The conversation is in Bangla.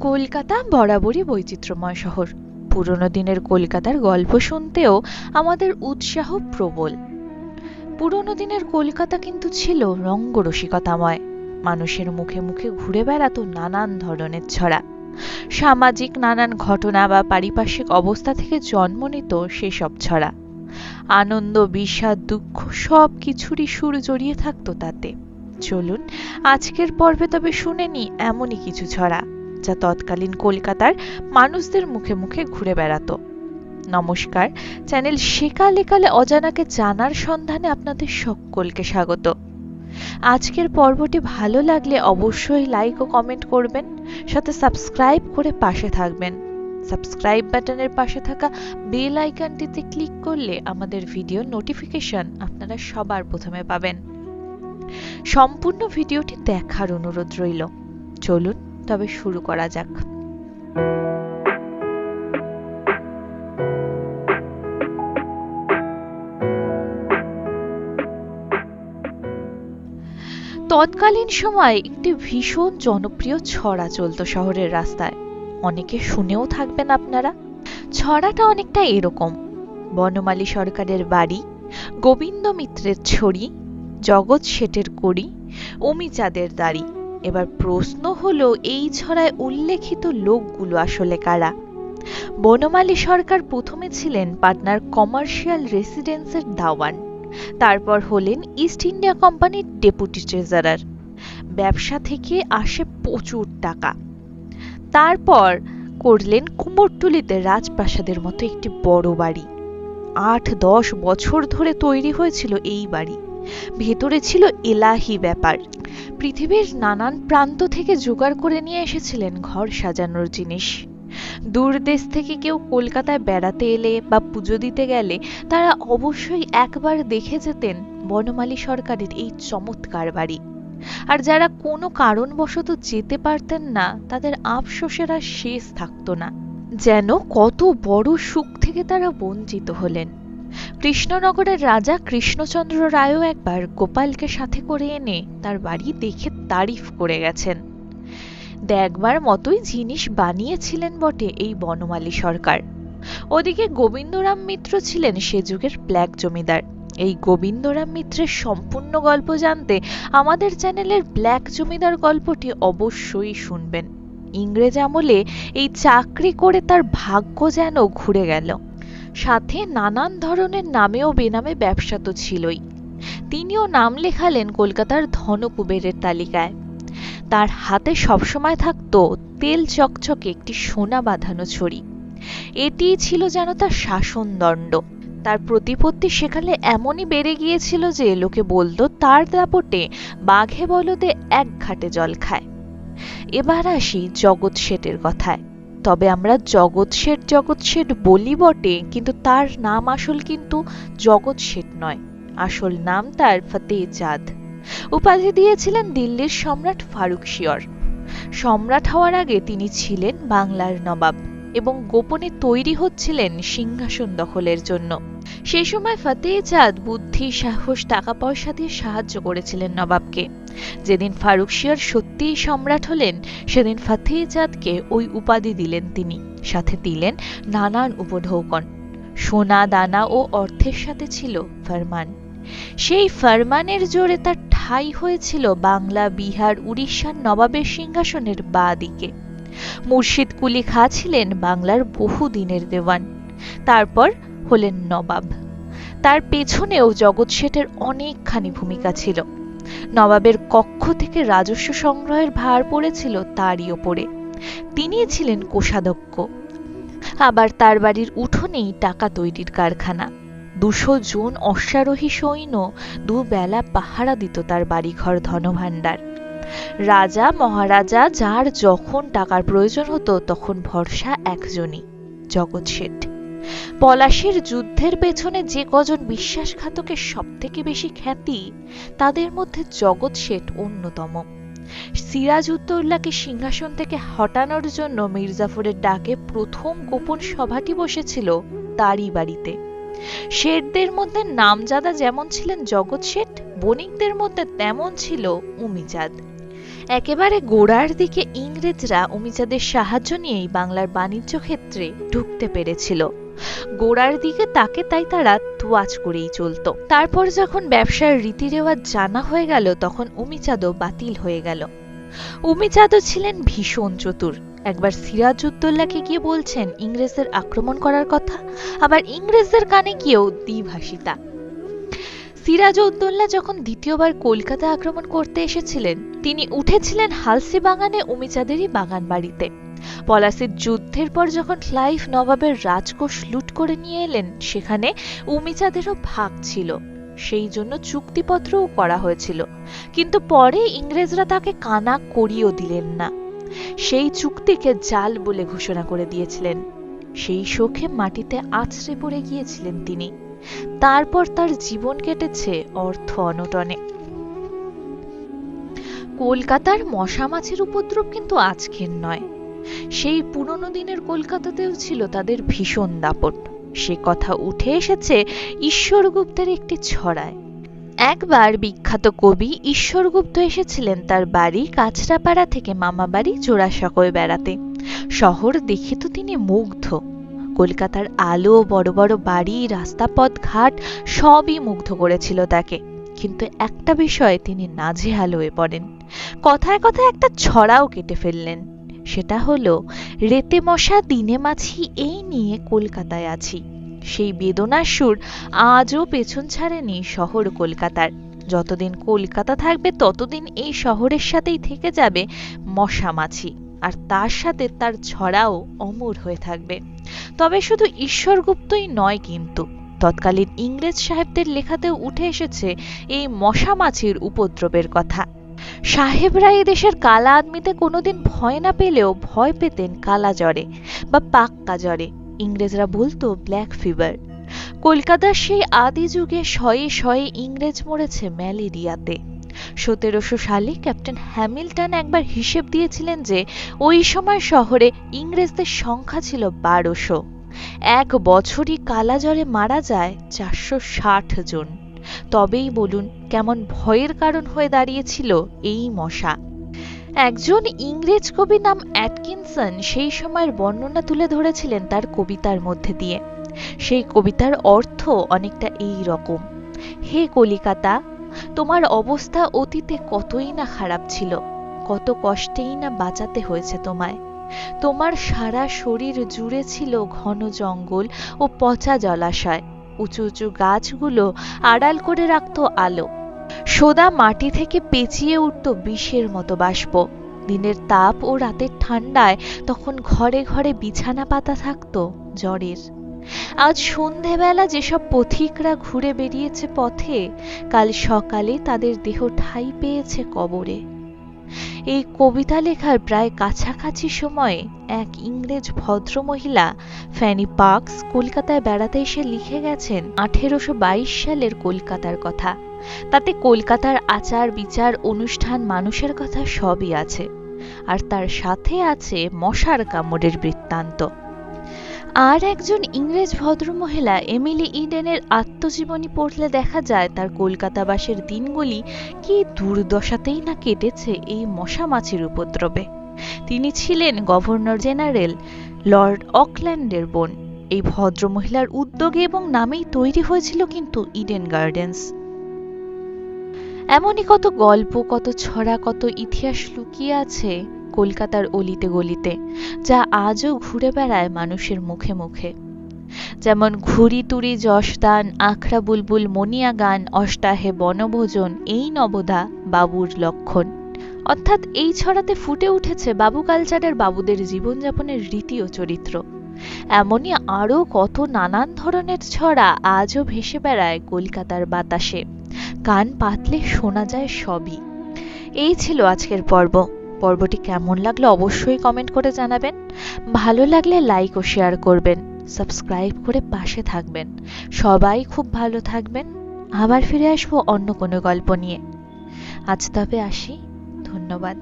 কলকাতা বরাবরই বৈচিত্র্যময় শহর। পুরনো দিনের কলকাতার গল্প শুনতেও আমাদের উৎসাহ প্রবল। পুরনো দিনের কলকাতা কিন্তু ছিল রঙ্গরসিকতাময়। মানুষের মুখে মুখে ঘুরে বেড়াতো নানান ধরনের ছড়া। সামাজিক নানান ঘটনা বা পারিপার্শ্বিক অবস্থা থেকে জন্ম নিত সেসব ছড়া। আনন্দ, বিষাদ, দুঃখ সব কিছুরই সুর জড়িয়ে থাকতো তাতে। চলুন, আজকের পর্বে তবে শুনে নি এমনই কিছু ছড়া। যা তৎকালীন কলকাতার মানুষদের মুখে মুখে ঘুরে বেড়াতো। নমস্কার, চ্যানেল সেকালে কালে অজানাকে জানার সন্ধানে আপনাদের সকলকে স্বাগত। আজকের পর্বটি ভালো লাগলে অবশ্যই লাইক ও কমেন্ট করবেন, সাথে সাবস্ক্রাইব করে পাশে থাকবেন। সাবস্ক্রাইব বাটনের পাশে থাকা বেল আইকনটিতে ক্লিক করলে আমাদের ভিডিও নোটিফিকেশন আপনারা সবার প্রথমে পাবেন। সম্পূর্ণ ভিডিওটি দেখার অনুরোধ রইল। চলুন তবে শুরু করা যাক। তৎকালীন সময় একটি ভীষণ জনপ্রিয় ছড়া চলতো শহরের রাস্তায়। অনেকে শুনেও থাকবেন আপনারা। ছড়াটা অনেকটা এরকম। বনমালী সরকারের বাড়ি, গোবিন্দ মিত্রের ছড়ি, জগৎ শেঠের কড়ি অমিচাঁদের দাড়ি। এবার প্রশ্ন হলো, এই ছড়ায় উল্লেখিত লোকগুলো আসলে কারা? বনমালী সরকার প্রথমে ছিলেন পাটনার কমার্শিয়াল রেসিডেন্সের দাওয়ান। তারপর হলেন ইস্ট ইন্ডিয়া কোম্পানির ডেপুটি ট্রেজারার। ব্যবসা থেকে আসে প্রচুর টাকা। তারপর করলেন কুমোরটুলিতে রাজপ্রাসাদের মতো একটি বড় বাড়ি। আট দশ বছর ধরে তৈরি হয়েছিল এই বাড়ি। ভেতরে ছিল এলাহি ব্যাপার। পৃথিবীর নানান প্রান্ত থেকে জোগাড় করে নিয়ে এসেছিলেন ঘর সাজানোর জিনিস। দূর দেশ থেকে কেউ কলকাতায় বেড়াতে এলে বা পুজো দিতে গেলে তারা অবশ্যই একবার দেখে যেতেন বনমালী সরকারের এই চমৎকার বাড়ি। আর যারা কোনো কারণবশত যেতে পারতেন না, তাদের আফসোসের আর শেষ থাকতো না। যেন কত বড় সুখ থেকে তারা বঞ্চিত হলেন। কৃষ্ণনগরের রাজা কৃষ্ণচন্দ্র রায়ও একবার গোপালকে সাথে করে এনে তার বাড়ি দেখে তারিফ করে গেছেন। দেখবার মতোই জিনিস বানিয়েছিলেন বটে এই বনমালী সরকার। ওদিকে গোবিন্দরাম মিত্র ছিলেন সে যুগের ব্ল্যাক জমিদার। এই গোবিন্দরাম মিত্রের সম্পূর্ণ গল্প জানতে আমাদের চ্যানেলের ব্ল্যাক জমিদার গল্পটি অবশ্যই শুনবেন। ইংরেজ আমলে এই চাকরি করে তার ভাগ্য যেন ঘুরে গেল। সাথে নানান ধরনের নামে ও বেনামে ব্যবসা তো ছিলই। তিনিও নাম লেখালেন কলকাতার ধনকুবেরের তালিকায়। তার হাতে সবসময় থাকত তেল চকচকে একটি সোনা বাঁধানো ছড়ি। এটিই ছিল যেন তার শাসনদণ্ড তার প্রতিপত্তি সেখানে এমনই বেড়ে গিয়েছিল যে লোকে বলতো, তার দাপটে বাঘে বলদে এক ঘাটে জল খায়। এবার আসি জগৎ শেঠের কথায়। তবে আমরা জগৎ শেঠ জগৎ শেঠ বলি বটে, কিন্তু তার নাম আসল কিন্তু জগৎ শেঠ নয়। আসল নাম তার ফতেহ চাঁদ উপাধি দিয়েছিলেন দিল্লির সম্রাট ফারুক শিয়র। সম্রাট হওয়ার আগে তিনি ছিলেন বাংলার নবাব। এবং গোপনে তৈরি হচ্ছিলেন সিংহাসন দখলের জন্য। সেই সময় ফতেহ চাঁদ বুদ্ধি, সাহস টাকা পয়সা দিয়ে সাহায্য করেছিলেন নবাবকে। যেদিন ফারুক শিয়র সত্যিই সম্রাট হলেন, সেদিন ফতেহ চাঁদকে ওই উপাধি দিলেন তিনি। সাথে দিলেন নানান উপঢৌকন। সোনা, দানা ও অর্থের সাথে ছিল ফরমান। সেই ফরমানের জোরে তার ঠাঁই হয়েছিল বাংলা, বিহার, উড়িষ্যার নবাবের সিংহাসনের বা দিকে। মুর্শিদ কুলি খা ছিলেন বাংলার বহু দিনের দেওয়ান। তারপর হলেন নবাব। তার পেছনেও জগৎ শেঠের অনেকখানি ভূমিকা ছিল। নবাবের কক্ষ থেকে রাজস্ব সংগ্রহের ভার পড়েছিল তারই ওপরে। তিনি ছিলেন কোষাধ্যক্ষ। আবার তার বাড়ির উঠোনেই টাকা তৈরির কারখানা। দুশো জন অশ্বারোহী সৈন্য দুবেলা পাহারা দিত তার বাড়িঘর ধনভাণ্ডার। রাজা, মহারাজা, যার যখন টাকার প্রয়োজন হতো, তখন ভরসা একজনই, জগৎ শেঠ। পলাশের যুদ্ধের পেছনে যে কজন বিশ্বাসঘাতকের সব থেকে বেশি খ্যাতি, তাদের মধ্যে জগৎ শেঠ অন্যতম। সিরাজ উদ্দৌল্লাকে সিংহাসন থেকে হটানোর জন্য মির্জাফরের ডাকে প্রথম গোপন সভাটি বসেছিল তারই বাড়িতে। শেঠদের মধ্যে নামজাদা যেমন ছিলেন জগৎ শেঠ, বণিকদের মধ্যে তেমন ছিল উমিচাঁদ একেবারে গোড়ার দিকে ইংরেজরা অমিচাঁদের সাহায্য নিয়েই বাংলার বাণিজ্য ক্ষেত্রে ঢুকতে পেরেছিল। গোড়ার দিকে তাকে তাই তারা তোয়াজ করেই চলতো। তারপর যখন ব্যবসার রীতি রেওয়াজ জানা হয়ে গেল, তখন উমিচাঁদও বাতিল হয়ে গেল। উমিচাঁদও ছিলেন ভীষণ চতুর। একবার সিরাজ সিরাজউদ্দৌলাকে গিয়ে বলছেন, ইংরেজদের আক্রমণ করার কথা? আবার ইংরেজদের কানে গিয়েও দ্বিভাষিতা সিরাজউদ্দৌলা যখন দ্বিতীয়বার কলকাতা আক্রমণ করতে এসেছিলেন, তিনি উঠেছিলেন হালসি বাগানে উমিচাঁদেরই বাগান বাড়িতে। পলাশির যুদ্ধের পর যখন ক্লাইভ নবাবের রাজকোষ লুট করে নিয়ে এলেন, সেখানে উমিচাঁদেরও ভাগ ছিল। সেই জন্য চুক্তিপত্রও করা হয়েছিল। কিন্তু পরে ইংরেজরা তাকে কানা করিয়েও দিলেন না। সেই চুক্তিকে জাল বলে ঘোষণা করে দিয়েছিলেন। সেই শোকে মাটিতে আছড়ে পড়ে গিয়েছিলেন তিনি। তারপর তার জীবন কেটেছে অর্থ অনটনে। কলকাতার মশা মাছের উপদ্রব কিন্তু আজকের নয়। সেই পুরনো দিনের কলকাতাতেও ছিল তাদের ভীষণ দাপট। সে কথা উঠে এসেছে ঈশ্বরগুপ্তের একটি ছড়ায়। একবার বিখ্যাত কবি ঈশ্বরগুপ্ত এসেছিলেন তার বাড়ি কাছড়াপাড়া থেকে মামাবাড়ি জোড়াসাঁকোয় বেড়াতে। শহর দেখে তো তিনি মুগ্ধ। কলকাতার আলো, বড় বড় বাড়ি রাস্তাপথ ঘাট সবই মুগ্ধ করেছিল তাকে। কিন্তু একটা বিষয়ে তিনি নাজেহাল হয়ে পড়েন। কথায় কথায় একটা ছড়াও কেটে ফেললেন। সেটা হলো রেতে মশা দিনে মাছি এই নিয়ে কলকাতায় আছি। সেই বেদনার সুর আজও পেছন ছাড়েনি শহর কলকাতার। যতদিন কলকাতা থাকবে, ততদিন এই শহরের সাথেই থেকে যাবে মশা মাছি। আর তার সাথে তার ছড়াও অমর হয়ে থাকবে। তবে শুধু ঈশ্বরগুপ্তই নয় কিন্তু, তৎকালীন ইংরেজ সাহেবদের লেখাতেও উঠে এসেছে এই মশা মাছির উপদ্রবের কথা। সাহেবরা দেশের কালা আদমিতে কোনোদিন ভয় না পেলেও ভয় পেতেন কালা জ্বরে বা পাক্কা জ্বরে। ইংরেজরা বলতো ব্ল্যাক ফিভার কলকাতার সেই আদি যুগে শয়ে শয়ে ইংরেজ মরেছে ম্যালেরিয়াতে। সতেরোশো সালে ক্যাপ্টেন হ্যামিল্টন একবার হিসেব দিয়েছিলেন যে ওই সময় শহরে ইংরেজদের সংখ্যা ছিল বারোশো। এক বছরই কালা জ্বরে মারা যায় চারশো ষাট জন। তবেই বলুন কেমন ভয়ের কারণ হয়ে দাঁড়িয়েছিল এই মশা। একজন ইংরেজ কবি নাম অ্যাটকিনসন সেই সময়ের বর্ণনা তুলে ধরেছিলেন তার কবিতার মধ্যে দিয়ে। সেই কবিতার অর্থ অনেকটা এই রকম। হে কলিকাতা তোমার অবস্থা অতীতে কতই না খারাপ ছিল, কত কষ্টেই না বাঁচাতে হয়েছে তোমায়। তোমার সারা শরীর জুড়ে ছিল ঘন জঙ্গল ও পচা জলাশয়, উঁচু উঁচু গাছগুলো আড়াল করে রাখত আলো। সোদা মাটি থেকে পেঁচিয়ে উঠত বিষের মতো বাষ্প। দিনের তাপ ও রাতের ঠান্ডায় তখন ঘরে ঘরে বিছানা পাতা থাকত জ্বরের। আজ সন্ধেবেলা যেসব পথিকরা ঘুরে বেরিয়েছে পথে, কাল সকালে তাদের দেহ ঠাঁই পেয়েছে কবরে। এই কবিতা লেখার প্রায় কাছাকাছি সময়ে এক ইংরেজ ভদ্রমহিলা ফ্যানি পার্কস কলকাতায় বেড়াতে এসে লিখে গেছেন আঠেরোশো সালের কলকাতার কথা। তাতে কলকাতার আচার বিচার অনুষ্ঠান মানুষের কথা সবই আছে, আর তার সাথে আছে মশার কামড়ের বৃত্তান্ত। আর একজন ইংরেজ ভদ্রমহিলা এমিলি ইডেনের আত্মজীবনী পড়লে দেখা যায় তার কলকাতাবাসের দিনগুলি কি দুর্দশাতেই না কেটেছে এই মশা মাছির উপদ্রবে। তিনি ছিলেন গভর্নর জেনারেল লর্ড অকল্যান্ডের বোন। এই ভদ্রমহিলার উদ্যোগে এবং নামেই তৈরি হয়েছিল কিন্তু ইডেন গার্ডেন্স। এমনই কত গল্প, কত ছড়া, কত ইতিহাস লুকিয়ে আছে কলকাতার অলিতে গলিতে, যা আজও ঘুরে বেড়ায় মানুষের মুখে মুখে। যেমন ঘুরি তুরি যশদান আখড়া বুলবুল মনিয়া গান, অষ্টাহে বনভোজন, এই নবদা বাবুর লক্ষণ। অর্থাৎ এই ছড়াতে ফুটে উঠেছে বাবু কালচারের বাবুদের জীবনযাপনের রীতি ও চরিত্র। এমনই আরও কত নানান ধরনের ছড়া আজও ভেসে বেড়ায় কলকাতার বাতাসে। কান পাতলে শোনা যায় সবই। এই ছিল আজকের পর্ব। পর্বটি কেমন লাগল অবশ্যই কমেন্ট করে জানাবেন। ভালো লাগলে লাইক ও শেয়ার করবেন। সাবস্ক্রাইব করে পাশে থাকবেন। সবাই খুব ভালো থাকবেন। আবার ফিরে আসব অন্য কোনো গল্প নিয়ে। আজ তবে আসি। ধন্যবাদ।